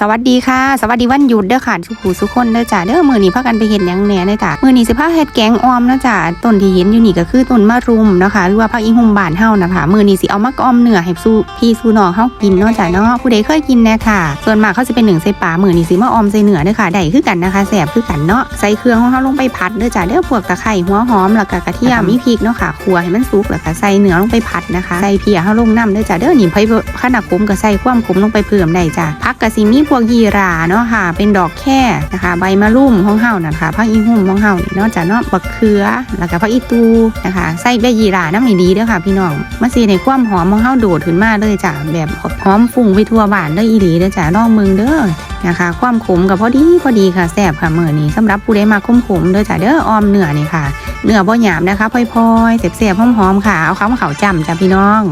สวัสดีค่ะ สวัสดีวันหยุดเด้อค่ะทุกผู้ทุกคนเด้อจ้าเด้อมือนี้พากันไปเฮ็ดหยังแหน่เด้อจ้ามือนี้สิพาเฮ็ดแกงออมนะจ้าต้นที่เห็นอยู่นี่ก็คือต้นมะรุมนะคะหรือว่าผักอีหุ่มบานเฮานะคะมือนี้สิเอามาอ้อมเนื้อให้สู้พี่สู้น้องเฮากินเนาะจ้าเนาะผู้ใดเคยกินน่ค่ะ ส่วนมากเขาสิเป็นหนึ่งใส่ปลามือนี้สิมาออมใส่เนื้อเด้อค่ะได้คือกันนะคะแซ่บคือกันเนาะใส่เครื่องของเฮาลงไปผัดเด้อจ้าเด้อพวกตะไคร้หัวหอมแล้วก็กระเทียมมีพริกเนาะค่ะคั่วให้มันสุกแล้วก็ใส่เนื้อลงไปผัดนะคะใส่เพียเฮาลงน้ำเด้อจ้าเด้อนี่ไผขนาดขมก็ใส่ความขมลงไปเพิ่มได้จ้าผักก็สิมีพวกยีราเนาะค่ะ เป็นดอกแค่นะคะ ใบมะรุ่มของเฮานะคะผักอีหุ่มของเฮานี่เนาะจ้าเนาะบักเขือแล้วก็ผักอีตูนะคะใส่ใบยีราน้ำนี่ดีเด้อค่ะ พี่น้องมันสิให้ความหอมของเฮาโดดขึ้นมาเลยจ้าแบบหอมฟุ้งไปทั่วบ้านเด้ออีหลีเด้อจ้าลองมืองเด้อนะคะ ความขมกับพอดีพอดีค่ะแซ่บค่ะเมื้อนี้สำหรับผู้ใดมาขมขมเด้อจ้าเด้อออมเนื้อนี่ค่ะเนื้อบ่หยาบนะคะพลอยๆแซ่บๆหอมๆค่ะเอาข้าวมาเขาวจ้ำจ้าพี่น้อง